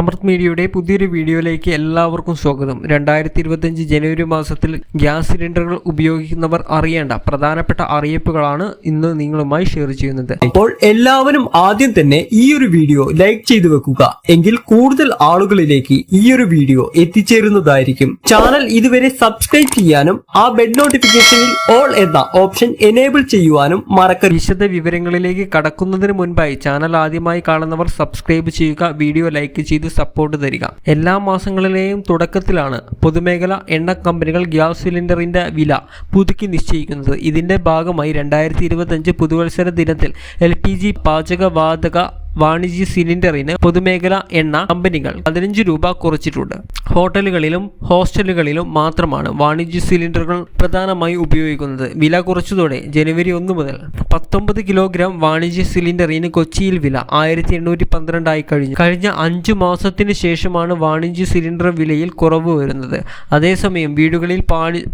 അമൃത് മീഡിയയുടെ പുതിയൊരു വീഡിയോയിലേക്ക് എല്ലാവർക്കും സ്വാഗതം. രണ്ടായിരത്തി ഇരുപത്തിയഞ്ച് ജനുവരി മാസത്തിൽ ഗ്യാസ് സിലിണ്ടറുകൾ ഉപയോഗിക്കുന്നവർ അറിയേണ്ട പ്രധാനപ്പെട്ട അറിയിപ്പുകളാണ് ഇന്ന് നിങ്ങളുമായി ഷെയർ ചെയ്യുന്നത്. അപ്പോൾ എല്ലാവരും ആദ്യം തന്നെ ഈ ഒരു വീഡിയോ ലൈക്ക് ചെയ്തു വെക്കുക. എങ്കിൽ കൂടുതൽ ആളുകളിലേക്ക് ഈ ഒരു വീഡിയോ എത്തിച്ചേരുന്നതായിരിക്കും. ചാനൽ ഇതുവരെ സബ്സ്ക്രൈബ് ചെയ്യാനും ആ ബെഡ് നോട്ടിഫിക്കേഷനിൽ ഓൾ എന്ന ഓപ്ഷൻ എനേബിൾ ചെയ്യുവാനും മറക്കരുത്. വിശദ വിവരങ്ങളിലേക്ക് കടക്കുന്നതിന് മുൻപായി ചാനൽ ആദ്യമായി കാണുന്നവർ സബ്സ്ക്രൈബ് ചെയ്യുക വീഡിയോ ലൈക്ക് ചെയ്ത് സപ്പോർട്ട് തരിക. എല്ലാ മാസങ്ങളിലെയും തുടക്കത്തിലാണ് പൊതുമേഖല എണ്ണ കമ്പനികൾ ഗ്യാസ് സിലിണ്ടറിന്റെ വില പുതുക്കി നിശ്ചയിക്കുന്നത്. ഇതിന്റെ ഭാഗമായി രണ്ടായിരത്തി ഇരുപത്തഞ്ച് പുതുവത്സര ദിനത്തിൽ എൽ പി ജി പാചകവാതക വാണിജ്യ സിലിണ്ടറിന് പൊതുമേഖലാ എണ്ണ കമ്പനികൾ പതിനഞ്ച് രൂപ കുറച്ചിട്ടുണ്ട്. ഹോട്ടലുകളിലും ഹോസ്റ്റലുകളിലും മാത്രമാണ് വാണിജ്യ സിലിണ്ടറുകൾ പ്രധാനമായി ഉപയോഗിക്കുന്നത്. വില കുറച്ചതോടെ ജനുവരി ഒന്ന് മുതൽ പത്തൊമ്പത് കിലോഗ്രാം വാണിജ്യ സിലിണ്ടറിന് കൊച്ചിയിൽ വില ആയിരത്തി എണ്ണൂറ്റി പന്ത്രണ്ടായി കഴിഞ്ഞു. കഴിഞ്ഞ അഞ്ചു മാസത്തിന് ശേഷമാണ് വാണിജ്യ സിലിണ്ടർ വിലയിൽ കുറവ് വരുന്നത്. അതേസമയം വീടുകളിൽ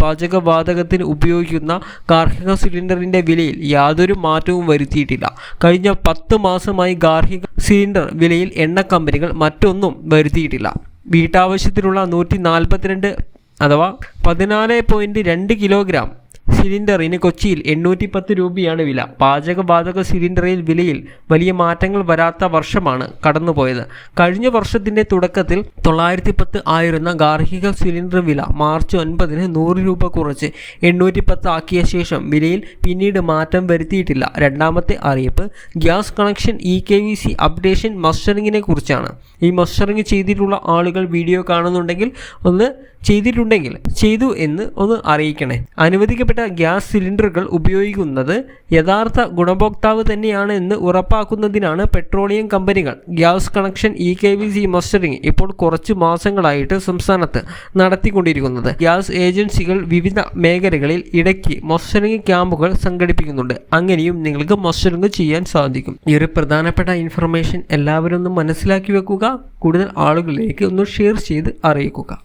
പാചകവാതകത്തിന് ഉപയോഗിക്കുന്ന ഗാർഹിക സിലിണ്ടറിന്റെ വിലയിൽ യാതൊരു മാറ്റവും വരുത്തിയിട്ടില്ല. കഴിഞ്ഞ പത്ത് മാസമായി ഗാർഹിക സിലിണ്ടർ വിലയിൽ എണ്ണ കമ്പനികൾ മറ്റൊന്നും വരുത്തിയിട്ടില്ല. വീട്ടാവശ്യത്തിനുള്ള നൂറ്റി നാൽപ്പത്തിരണ്ട് അഥവാ പതിനാല് പോയിന്റ് രണ്ട് കിലോഗ്രാം സിലിണ്ടറിന് കൊച്ചിയിൽ എണ്ണൂറ്റി പത്ത് രൂപയാണ് വില. പാചകവാതക സിലിണ്ടറിൽ വിലയിൽ വലിയ മാറ്റങ്ങൾ വരാത്ത വർഷമാണ് കടന്നുപോയത്. കഴിഞ്ഞ വർഷത്തിന്റെ തുടക്കത്തിൽ തൊള്ളായിരത്തി പത്ത് ആയിരുന്ന ഗാർഹിക സിലിണ്ടർ വില മാർച്ച് ഒൻപതിന് നൂറ് രൂപ കുറച്ച് എണ്ണൂറ്റി പത്ത് ആക്കിയ ശേഷം വിലയിൽ പിന്നീട് മാറ്റം വരുത്തിയിട്ടില്ല. രണ്ടാമത്തെ അറിയിപ്പ് gas connection E K Y C updation മസ്റ്ററിങ്ങിനെ കുറിച്ചാണ്. ഈ മസ്റ്ററിങ് ചെയ്തിട്ടുള്ള ആളുകൾ വീഡിയോ കാണുന്നുണ്ടെങ്കിൽ ഒന്ന് ചെയ്തിട്ടുണ്ടെങ്കിൽ ചെയ്തു എന്ന് ഒന്ന് അറിയിക്കണേ. അനുവദിക്കപ്പെട്ട ഗ്യാസ് സിലിണ്ടറുകൾ ഉപയോഗിക്കുന്നത് യഥാർത്ഥ ഗുണഭോക്താവ് തന്നെയാണ് എന്ന് ഉറപ്പാക്കുന്നതിനാണ് പെട്രോളിയം കമ്പനികൾ gas connection E K Y C mustering ഇപ്പോൾ കുറച്ച് മാസങ്ങളായിട്ട് സംസ്ഥാനത്ത് നടത്തിക്കൊണ്ടിരിക്കുന്നത്. ഗ്യാസ് ഏജൻസികൾ വിവിധ മേഖലകളിൽ ഇടയ്ക്ക് മസ്റ്ററിംഗ് ക്യാമ്പുകൾ സംഘടിപ്പിക്കുന്നുണ്ട്. അങ്ങനെയും നിങ്ങൾക്ക് മസ്റ്ററിംഗ് ചെയ്യാൻ സാധിക്കും. ഈ ഒരു പ്രധാനപ്പെട്ട ഇൻഫർമേഷൻ എല്ലാവരും ഒന്ന് മനസ്സിലാക്കി വെക്കുക. കൂടുതൽ ആളുകളിലേക്ക് ഒന്ന് ഷെയർ ചെയ്ത് അറിയിക്കുക.